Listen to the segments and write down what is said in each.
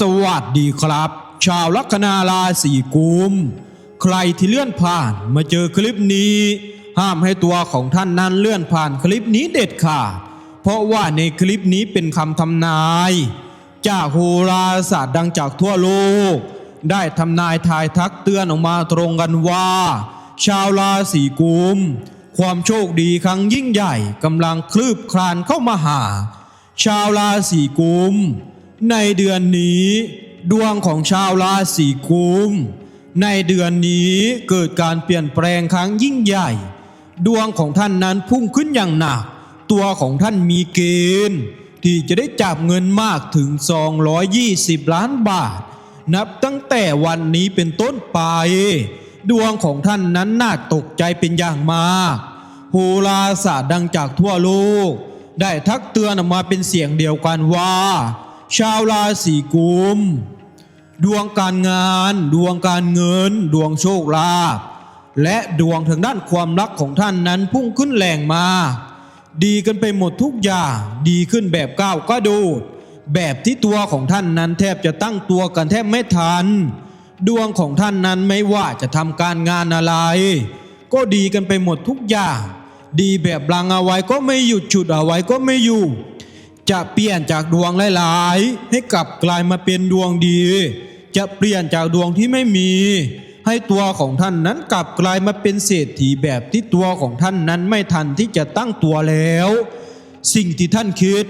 สวัสดีครับ ชาวลัคนาราศีกุม ใครที่เลื่อนผ่านมาเจอคลิปนี้ ห้ามให้ตัวของท่านนั้นเลื่อนผ่านคลิปนี้เด็ดขาดเพราะว่าในคลิปนี้เป็นคำทำนาย จากโหราศาสตร์ดังจากทั่วโลก ได้ทำนายทายทักเตือนออกมาตรงกันว่า ชาวราศีกุม ความโชคดีครั้งยิ่งใหญ่กำลังคลืบคลานเข้ามาหา ชาวราศีกุม ในเดือนนี้ดวงของชาวราศีกุม ในเดือนนี้เกิดการเปลี่ยนแปลงครั้งยิ่งใหญ่ ดวงของท่านนั้นพุ่งขึ้นอย่างหนัก ตัวของท่านมีเกณฑ์ที่จะได้จับเงินมากถึง 220 ล้านบาท นับตั้งแต่วันนี้เป็นต้นไป ดวงของท่านนั้นน่าตกใจเป็นอย่างมากโหราศาสตร์ดังจากทั่วโลก ได้ทักเตือนออกมาเป็นเสียงเดียวกันว่า ชาวราศีกุม ดวงการงาน ดวงการเงิน ดวงโชคลาภและดวงทางด้านความรักของท่านนั้นพุ่งขึ้นแรงมา ดีกันไปหมดทุกอย่าง ดีขึ้นแบบก้าวกระโดด แบบที่ตัวของท่านนั้นแทบจะตั้งตัวกันแทบไม่ทัน ดวงของท่านนั้นไม่ว่าจะทำการงานอะไร ก็ดีกันไปหมดทุกอย่าง ดีแบบลังเอาไว้ก็ไม่หยุดฉุดเอาไว้ก็ไม่อยู่ จะเปลี่ยนจากดวงหลายๆ ให้กลับกลายมาเป็นดวงดี จะเปลี่ยนจากดวงที่ไม่มี ให้ตัวของท่านนั้นกลับกลายมาเป็นเศรษฐีแบบที่ตัวของท่านนั้นไม่ทันที่จะตั้งตัวแล้ว สิ่งที่ท่านคิด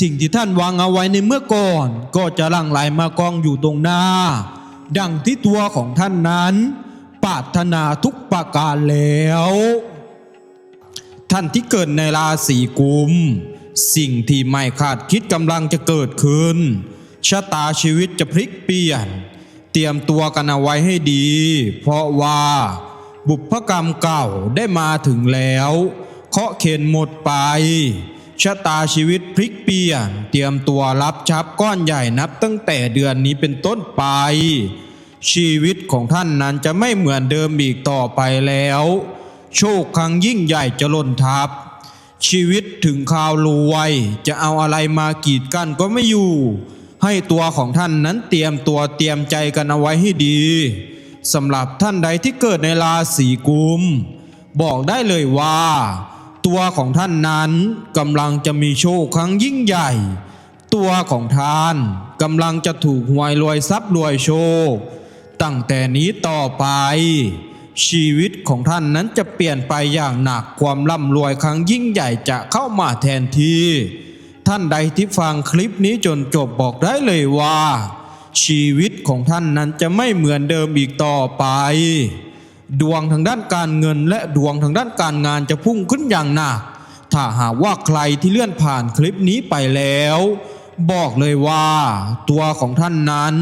สิ่งที่ท่านวางเอาไว้ในเมื่อก่อน ก็จะหลั่งไหลมากองอยู่ตรงหน้า ดังที่ตัวของท่านนั้นปรารถนาทุกประการแล้ว ท่านที่เกิดในราศีกุม สิ่งที่ไม่คาดคิดกำลังจะเกิดขึ้น ชะตาชีวิตจะพลิกเปลี่ยน เตรียมตัวกันเอาไว้ให้ดี เพราะว่า บุพกรรมเก่าได้มาถึงแล้วเคาะเข็นหมดไป ชะตาชีวิตพลิกเปลี่ยน เตรียมตัวรับชับก้อนใหญ่นับตั้งแต่เดือนนี้เป็นต้นไป ชีวิตของท่านนั้นจะไม่เหมือนเดิมอีกต่อไปแล้ว โชคครั้งยิ่งใหญ่จะล่นทับ ชีวิตถึงข่าวรวยจะเอาอะไรมากีดกันก็ไม่อยู่ ให้ตัวของท่านนั้นเตรียมตัวเตรียมใจกันเอาไว้ให้ดีสำหรับท่านใดที่เกิดในราศีกุม บอกได้เลยว่า ตัวของท่านนั้นกำลังจะมีโชคครั้งยิ่งใหญ่ ตัวของท่านกำลังจะถูกหวยรวยทรัพย์รวยโชค ตั้งแต่นี้ต่อไป ชีวิตของท่านนั้นจะเปลี่ยนไปอย่างหนักความร่ำรวยครั้งยิ่งใหญ่จะเข้ามาแทนที่ ท่านใดที่ฟังคลิปนี้จนจบบอกได้เลยว่า ชีวิตของท่านนั้นจะไม่เหมือนเดิมอีกต่อไป ดวงทางด้านการเงินและดวงทางด้านการงานจะพุ่งขึ้นอย่างหนัก ถ้าหากว่าใครที่เลื่อนผ่านคลิปนี้ไปแล้ว บอกเลยว่า ตัวของท่านนั้น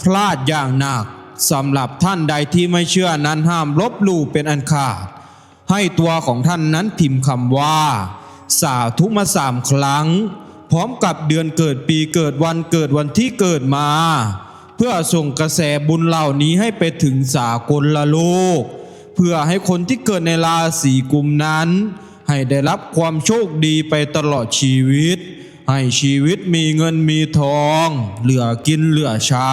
พลาดอย่างหนัก สำหรับท่านใดที่ไม่เชื่อนั้นห้ามลบลู่เป็นอันขาด ให้ตัวของท่านนั้นพิมพ์คำว่า สาธุมาสามครั้ง พร้อมกับเดือนเกิดปีเกิดวันเกิดวันที่เกิดมา เพื่อส่งกระแสบุญเหล่านี้ให้ไปถึงสากลละโลก เพื่อให้คนที่เกิดในราศีกุมนั้น ให้ได้รับความโชคดีไปตลอดชีวิต ให้ชีวิตมีเงินมีทอง เหลือกินเหลือใช้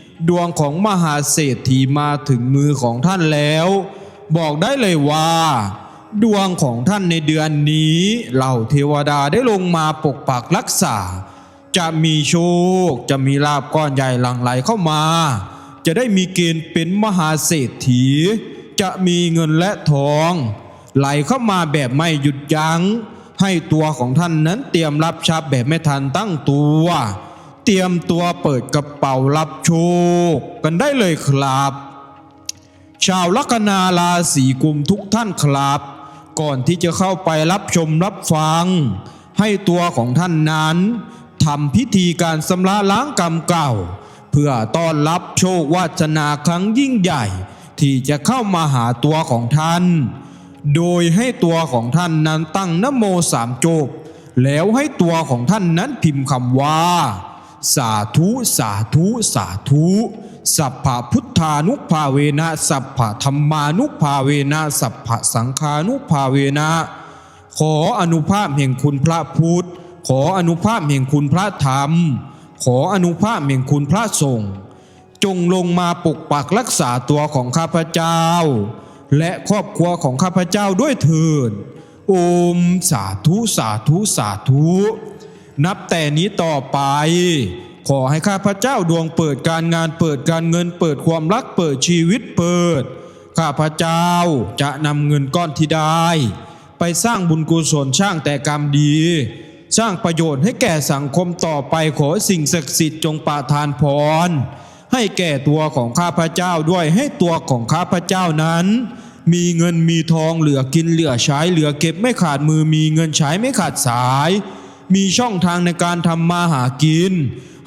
ดวงของมหาเศรษฐีมาถึงมือของท่านแล้ว บอกได้เลยว่า ดวงของท่านในเดือนนี้เหล่าเทวดาได้ลงมาปกปักรักษา จะมีโชค จะมีลาบก้อนใหญ่หลั่งไหลเข้ามา จะได้มีเกณฑ์เป็นมหาเศรษฐี จะมีเงินและทอง ไหลเข้ามาแบบไม่หยุดยัง้ง ให้ตัวของท่านนั้นเตรียมรับทรัพย์แบบไม่ทันตั้งตัว ตรียมตัวเปิดกระเป๋ารับโชคกันได้เลยครับ ชาวลัคนาราศีกุมทุกท่านครับ ก่อนที่จะเข้าไปรับชมรับฟัง ให้ตัวของท่านนั้นทำพิธีการสำระล้างกรรมเก่า เพื่อต้อนรับโชควาสนาครั้งยิ่งใหญ่ ที่จะเข้ามาหาตัวของท่าน โดยให้ตัวของท่านนั้นตั้งนโมสามจบแล้วให้ตัวของท่านนั้นพิมพ์คำว่า สาธุสาธุสาธุสัพพพุทธานุภาเวนะสัพพธรรมานุภาเวนะสัพพสังฆานุภาเวนะขออนุภาพแห่งคุณพระพุทธ ขออนุภาพแห่งคุณพระธรรม ขออนุภาพแห่งคุณพระสงฆ์จงลงมาปกปักรักษาตัวของข้าพเจ้า และครอบครัวของข้าพเจ้าด้วยเถิดโอมสาธุสาธุสาธุ นับแต่นี้ต่อไป ขอให้ข้าพเจ้าดวงเปิดการงานเปิดการเงินเปิดความรักเปิดชีวิตเปิด ข้าพเจ้าจะนำเงินก้อนที่ได้ ไปสร้างบุญกุศลสร้างแต่กรรมดี สร้างประโยชน์ให้แก่สังคมต่อไปขอสิ่งศักดิ์สิทธิ์จงประทานพร ให้แก่ตัวของข้าพเจ้าด้วยให้ตัวของข้าพเจ้านั้นมีเงินมีทองเหลือกินเหลือใช้เหลือเก็บไม่ขาดมือมีเงินใช้ไม่ขาดสาย มีช่องทางในการทำมาหากิน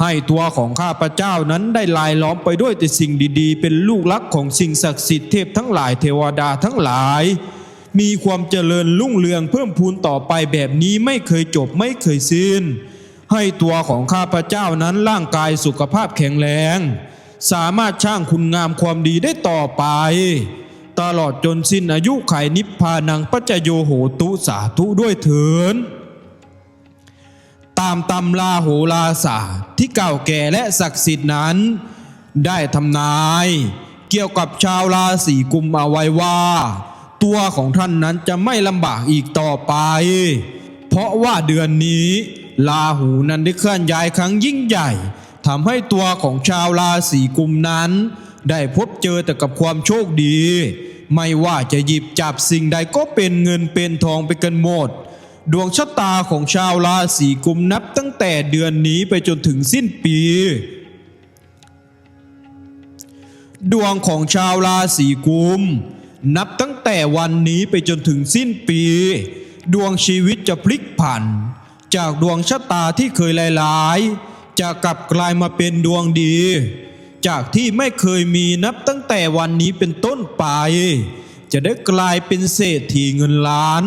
ให้ตัวของข้าพเจ้านั้นได้ลายล้อมไปด้วยแต่สิ่งดีๆ เป็นลูกรักของสิ่งศักดิ์สิทธิ์เทพทั้งหลายเทวดาทั้งหลาย มีความเจริญรุ่งเรืองเพิ่มพูนต่อไปแบบนี้ไม่เคยจบไม่เคยสิ้น ให้ตัวของข้าพเจ้านั้นร่างกายสุขภาพแข็งแรง สามารถช่างคุณงามความดีได้ต่อไปตลอดจนสิ้นอายุไขนิพพานังปัจจโยโหตุสาธุด้วยเถิน ตามตำราโหราศาสตร์ที่เก่าแก่และศักดิ์สิทธิ์นั้น ได้ทำนายเกี่ยวกับชาวราศีกุมเอาไว้ว่า ตัวของท่านนั้นจะไม่ลำบากอีกต่อไป เพราะว่าเดือนนี้ลาหูนั้นได้เคลื่อนย้ายครั้งยิ่งใหญ่ทำให้ตัวของชาวราศีกุมนั้น ได้พบเจอแต่กับความโชคดี ไม่ว่าจะหยิบจับสิ่งใดก็เป็นเงินเป็นทองไปกันหมด ดวงชะตาของชาวราศีกุมนับตั้งแต่เดือนนี้ไปจนถึงสิ้นปี ดวงของชาวราศีกุม นับตั้งแต่วันนี้ไปจนถึงสิ้นปี ดวงชีวิตจะพลิกผัน จากดวงชะตาที่เคยลายๆจะกลับกลายมาเป็นดวงดี จากที่ไม่เคยมีนับตั้งแต่วันนี้เป็นต้นไป จะได้กลายเป็นเศรษฐีเงินล้าน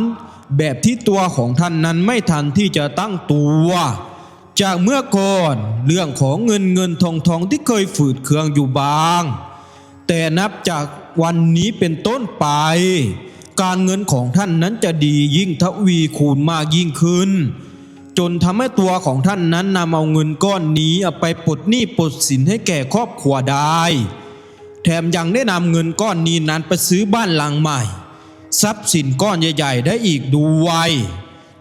แบบที่ตัวของท่านนั้นไม่ทันที่จะตั้งตัว จากเมื่อก่อนเรื่องของเงินเงินทองทองที่เคยฝืดเคืองอยู่บาง แต่นับจากวันนี้เป็นต้นไป การเงินของท่านนั้นจะดียิ่งทวีคูณมากยิ่งขึ้น จนทำให้ตัวของท่านนั้นนำเอาเงินก้อนนี้ไปปลดหนี้ปลดสินให้แก่ครอบครัวได้ แถมยังได้นำเงินก้อนนี้นั้นไปซื้อบ้านหลังใหม่ ทรัพย์สินก้อนใหญ่ ๆ ได้อีกด้วย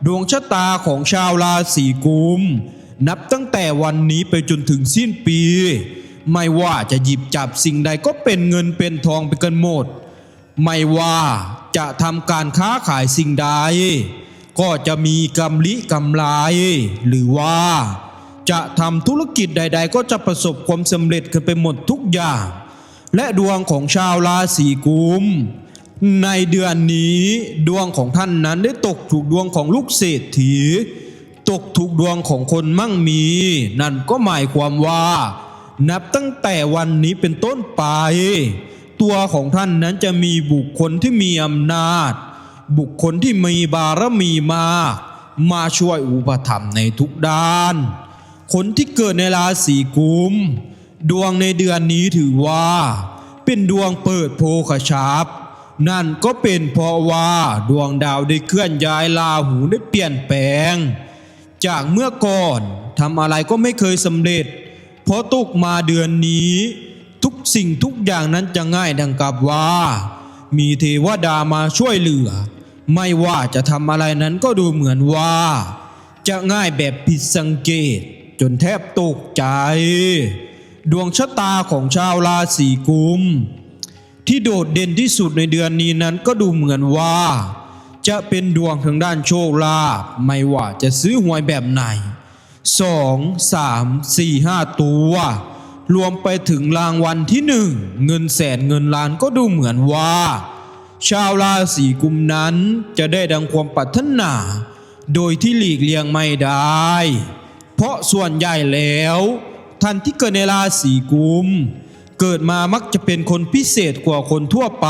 ดวงชะตาของชาวราศีกุม นับตั้งแต่วันนี้ไปจนถึงสิ้นปี ไม่ว่าจะหยิบจับสิ่งใดก็เป็นเงินเป็นทองไปกันหมด ไม่ว่าจะทำการค้าขายสิ่งใด ก็จะมีกำลิกำไรหรือว่าจะทำธุรกิจใด ๆ ก็จะประสบความสำเร็จกันไปหมดทุกอย่าง และดวงของชาวราศีกุม ในเดือนนี้ดวงของท่านนั้นได้ตกถูกดวงของลูกเศรษฐี ตกถูกดวงของคนมั่งมี นั่นก็หมายความว่า นับตั้งแต่วันนี้เป็นต้นไป ตัวของท่านนั้นจะมีบุคคลที่มีอำนาจ บุคคลที่มีบารมีมากมาช่วยอุปถัมภ์ในทุกด้าน คนที่เกิดในราศีกุม ดวงในเดือนนี้ถือว่า เป็นดวงเปิดโภคชาบ นั่นก็เป็นเพราะว่าดวงดาวได้เคลื่อนย้ายลาหูได้เปลี่ยนแปลง จากเมื่อก่อนทำอะไรก็ไม่เคยสำเร็จ เพราะตกมาเดือนนี้ ทุกสิ่งทุกอย่างนั้นจะง่ายดังกับว่า มีเทวดามาช่วยเหลือ ไม่ว่าจะทำอะไรนั้นก็ดูเหมือนว่า จะง่ายแบบผิดสังเกต จนแทบตกใจ ดวงชะตาของชาวราศีกุม ที่โดดเด่นที่สุดในเดือนนี้นั้นก็ดูเหมือนว่า จะเป็นดวงทางด้านโชคลาภไม่ว่าจะซื้อหวยแบบไหนสองสามสี่ห้าตัว รวมไปถึงรางวัลที่หนึ่งเงินแสนเงินล้านก็ดูเหมือนว่า ชาวราศีกุมนั้นจะได้ดังความปรารถนา โดยที่หลีกเลี่ยงไม่ได้ เพราะส่วนใหญ่แล้วทท่านที่เกิดในราศีกุม เกิดมามักจะเป็นคนพิเศษกว่าคนทั่วไป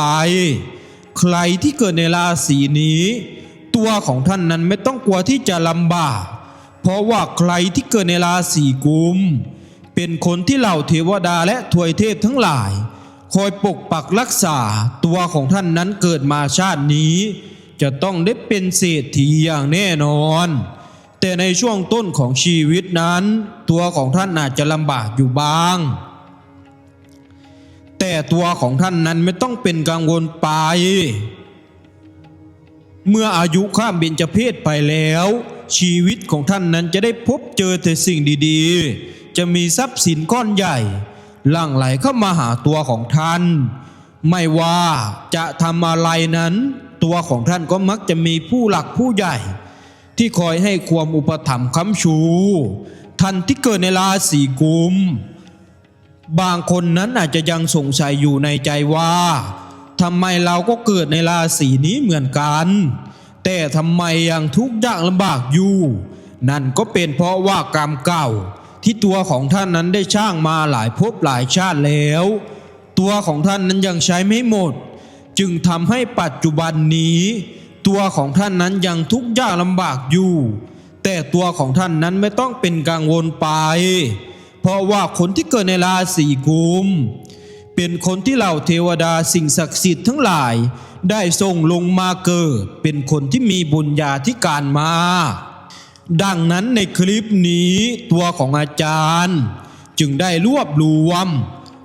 ใครที่เกิดในราศีนี้ ตัวของท่านนั้นไม่ต้องกลัวที่จะลำบาก เพราะว่าใครที่เกิดในราศีกุม เป็นคนที่เหล่าเทวดาและทวยเทพทั้งหลาย คอยปกปักรักษาตัวของท่านนั้นเกิดมาชาตินี้ จะต้องได้เป็นเศรษฐีอย่างแน่นอน แต่ในช่วงต้นของชีวิตนั้น ตัวของท่านอาจจะลำบากอยู่บ้าง แต่ตัวของท่านนั้นไม่ต้องเป็นกังวลไป เมื่ออายุข้ามเบญจเพศไปแล้ว ชีวิตของท่านนั้นจะได้พบเจอแต่สิ่งดีๆ จะมีทรัพย์สินก้อนใหญ่หลั่งไหลเข้ามาหาตัวของท่าน ไม่ว่าจะทำอะไรนั้น ตัวของท่านก็มักจะมีผู้หลักผู้ใหญ่ ที่คอยให้ความอุปถัมภ์ค้ำชู ท่านที่เกิดในราศีกุม บางคนนั้นอาจจะยังสงสัยอยู่ในใจว่าทำไมเราก็เกิดในราศีนี้เหมือนกัน แต่ทำไมยังทุกข์ยากลำบากอยู่ นั่นก็เป็นเพราะว่ากรรมเก่า ที่ตัวของท่านนั้นได้ช่างมาหลายภพหลายชาติแล้ว ตัวของท่านนั้นยังใช้ไม่หมด จึงทำให้ปัจจุบันนี้ ตัวของท่านนั้นยังทุกข์ยากลำบากอยู่ แต่ตัวของท่านนั้นไม่ต้องเป็นกังวลไป เพราะว่าคนที่เกิดในราศีกุม เป็นคนที่เหล่าเทวดาสิ่งศักดิ์สิทธิ์ทั้งหลาย ได้ส่งลงมาเกิด เป็นคนที่มีบุญญาธิการมา ดังนั้นในคลิปนี้ตัวของอาจารย์ จึงได้รวบรวม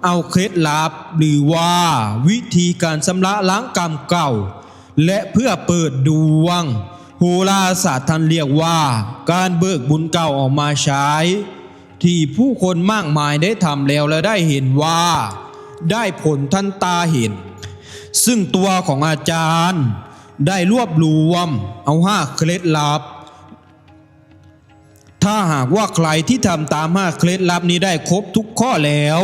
เอาเคล็ดลับหรือว่าวิธีการชำระล้างกรรมเก่า และเพื่อเปิดดวงโหราศาสตร์ท่านเรียกว่า การเบิกบุญเก่าออกมาใช้ ที่ผู้คนมากมายได้ทำแล้วและได้เห็นว่า ได้ผลทันตาเห็น ซึ่งตัวของอาจารย์ได้รวบรวมเอาห้าเคล็ดลับ ถ้าหากว่าใครที่ทำตามห้าเคล็ดลับนี้ได้ครบทุกข้อแล้ว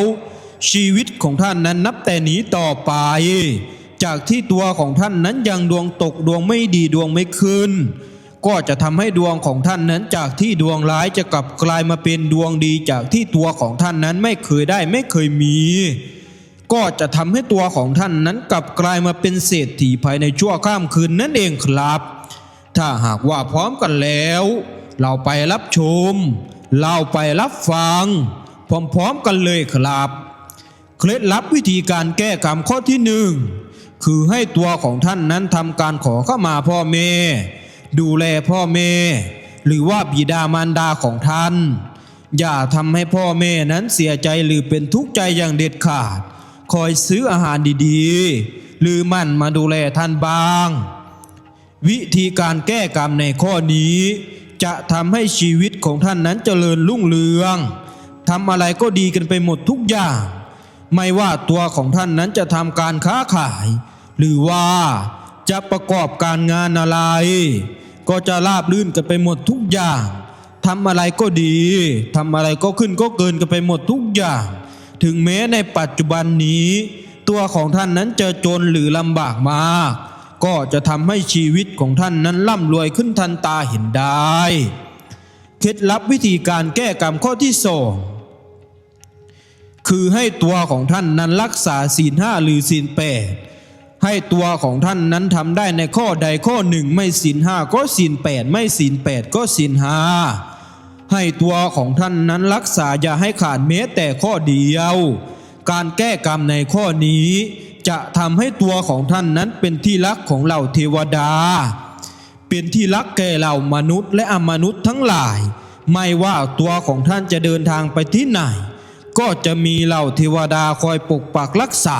ชีวิตของท่านนั้นนับแต่นี้ต่อไป จากที่ตัวของท่านนั้นยังดวงตกดวงไม่ดีดวงไม่ขึ้น ก็จะทำให้ดวงของท่านนั้นจากที่ดวงร้ายจะกลับกลายมาเป็นดวงดีจากที่ตัวของท่านนั้นไม่เคยได้ไม่เคยมี ก็จะทำให้ตัวของท่านนั้นกลับกลายมาเป็นเศรษฐีภายในชั่วข้ามคืนนั่นเองครับ ถ้าหากว่าพร้อมกันแล้ว เราไปรับชม เราไปรับฟัง พร้อมๆกันเลยครับ เคล็ดลับวิธีการแก้กรรมข้อที่หนึ่งคือให้ตัวของท่านนั้นทำการขอเข้ามาพ่อแม่ ดูแลพ่อแม่ หรือว่าบิดามารดาของท่าน อย่าทำให้พ่อแม่นั้นเสียใจหรือเป็นทุกข์ใจอย่างเด็ดขาด คอยซื้ออาหารดีๆ หรือมั่นมาดูแลท่านบ้าง วิธีการแก้กรรมในข้อนี้ จะทำให้ชีวิตของท่านนั้นเจริญรุ่งเรืองทำอะไรก็ดีกันไปหมดทุกอย่าง ไม่ว่าตัวของท่านนั้นจะทำการค้าขาย หรือว่า จะประกอบการงานอะไร ก็จะราบรื่นกันไปหมดทุกอย่างทำอะไรก็ดีทำอะไรก็ขึ้นก็เกินกันไปหมดทุกอย่าง ถึงแม้ในปัจจุบันนี้ ตัวของท่านนั้นจะจนหรือลำบากมาก ก็จะทำให้ชีวิตของท่านนั้นร่ำรวยขึ้นทันตาเห็นได้ เคล็ดลับวิธีการแก้กรรมข้อที่สองคือให้ตัวของท่านนั้นรักษาศีลห้าหรือศีลแปด ให้ตัวของท่านนั้นทำได้ในข้อใดข้อหนึ่งไม่ศีลห้าก็ศีลแปดไม่ศีลแปดก็ศีลห้าให้ตัวของท่านนั้นรักษาอย่าให้ขาดแม้แต่ข้อเดียว การแก้กรรมในข้อนี้ จะทำให้ตัวของท่านนั้นเป็นที่รักของเหล่าเทวดา เป็นที่รักแก่เหล่ามนุษย์และอมนุษย์ทั้งหลาย ไม่ว่าตัวของท่านจะเดินทางไปที่ไหน ก็จะมีเหล่าเทวดาคอยปกปักรักษา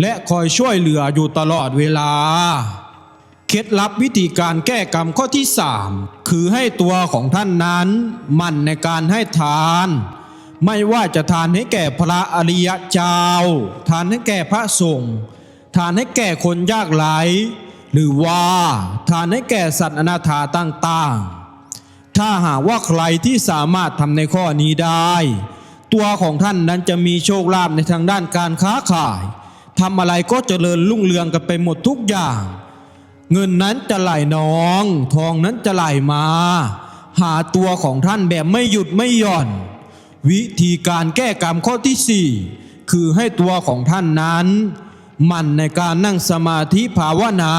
และคอยช่วยเหลืออยู่ตลอดเวลา เคล็ดลับวิธีการแก้กรรมข้อที่สามคือให้ตัวของท่านนั้น มั่นในการให้ทาน ไม่ว่าจะทานให้แก่พระอริยเจ้า ทานให้แก่พระสงฆ์ทานให้แก่คนยากไร้หรือว่าทานให้แก่สัตว์อนาถาต่างๆ ถ้าหากว่าใครที่สามารถทำในข้อนี้ได้ ตัวของท่านนั้นจะมีโชคลาภในทางด้านการค้าขาย ทำอะไรก็เจริญรุ่งเรืองกันไปหมดทุกอย่าง เงินนั้นจะไหลน้อง ทองนั้นจะไหลมา หาตัวของท่านแบบไม่หยุดไม่หย่อน วิธีการแก้กรรมข้อที่4คือให้ตัวของท่านนั้น มั่นในการนั่งสมาธิภาวนา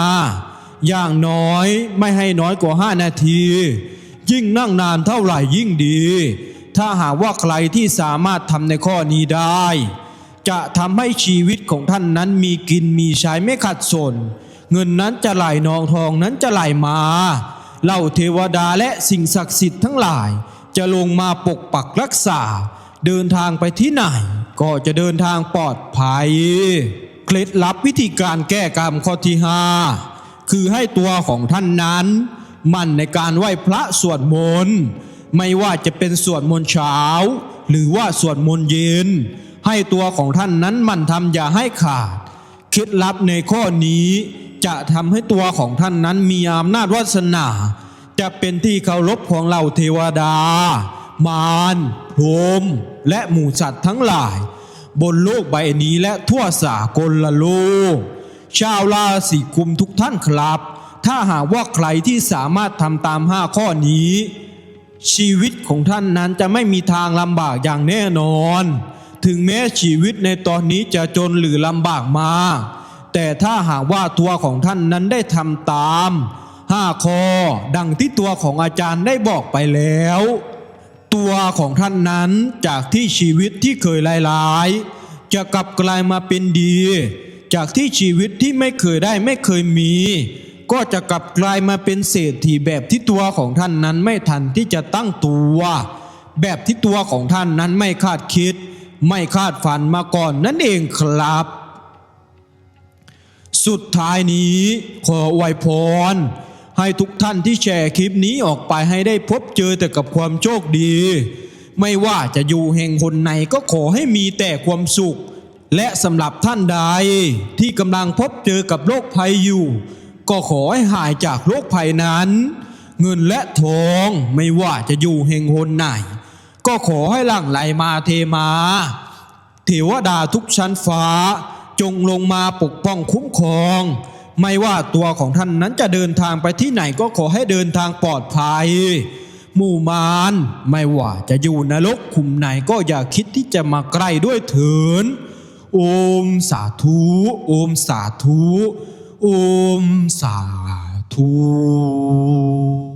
อย่างน้อยไม่ให้น้อยกว่า5นาที ยิ่งนั่งนานเท่าไหร่ยิ่งดี ถ้าหากว่าใครที่สามารถทำในข้อนี้ได้ จะทำให้ชีวิตของท่านนั้นมีกินมีใช้ไม่ขัดสน เงินนั้นจะไหลนองทองนั้นจะไหลมาเหล่าเทวดาและสิ่งศักดิ์สิทธิ์ทั้งหลาย จะลงมาปกปักรักษา เดินทางไปที่ไหน ก็จะเดินทางปลอดภัย เคล็ดลับวิธีการแก้กรรมข้อที่ห้าคือให้ตัวของท่านนั้น มั่นในการไหว้พระสวดมนต์ไม่ว่าจะเป็นสวดมนต์เช้า หรือว่าสวดมนต์เย็น ให้ตัวของท่านนั้นมั่นทำอย่าให้ขาดเคล็ดลับในข้อนี้จะทำให้ตัวของท่านนั้นมีอำนาจวาสนา จะเป็นที่เคารพของเหล่าเทวดา มารพรมและหมู่สัตว์ทั้งหลาย บนโลกใบนี้และทั่วสากลละโลก ชาวราศีกุมทุกท่านครับ ถ้าหากว่าใครที่สามารถทำตามห้าข้อนี้ ชีวิตของท่านนั้นจะไม่มีทางลำบากอย่างแน่นอน ถึงแม้ชีวิตในตอนนี้จะจนหรือลำบากมา แต่ถ้าหากว่าตัวของท่านนั้นได้ทำตามห้าข้อดังที่ตัวของอาจารย์ได้บอกไปแล้ว ตัวของท่านนั้นจากที่ชีวิตที่เคยลายๆจะกลับกลายมาเป็นดี จากที่ชีวิตที่ไม่เคยได้ไม่เคยมี ก็จะกลับกลายมาเป็นเศรษฐีแบบที่ตัวของท่านนั้นไม่ทันที่จะตั้งตัว แบบที่ตัวของท่านนั้นไม่คาดคิด ไม่คาดฝันมาก่อนนั่นเองครับ สุดท้ายนี้ขออวยพร ให้ทุกท่านที่แชร์คลิปนี้ออกไปให้ได้พบเจอแต่กับความโชคดี ไม่ว่าจะอยู่แห่งคนไหนก็ขอให้มีแต่ความสุข และสำหรับท่านใดที่กำลังพบเจอกับโรคภัยอยู่ ก็ขอให้หายจากโรคภัยนั้น เงินและทองไม่ว่าจะอยู่แห่งหนไหน ก็ขอให้หลั่งไหลมาเทมาเทวดาทุกชั้นฟ้า จงลงมาปกป้องคุ้มครอง ไม่ว่าตัวของท่านนั้นจะเดินทางไปที่ไหนก็ขอให้เดินทางปลอดภัยหมู่มารไม่ว่าจะอยู่นรกขุมไหนก็อย่าคิดที่จะมาใกล้ด้วยเถินโอมสาธุ โอมสาธุ โอมสาธุ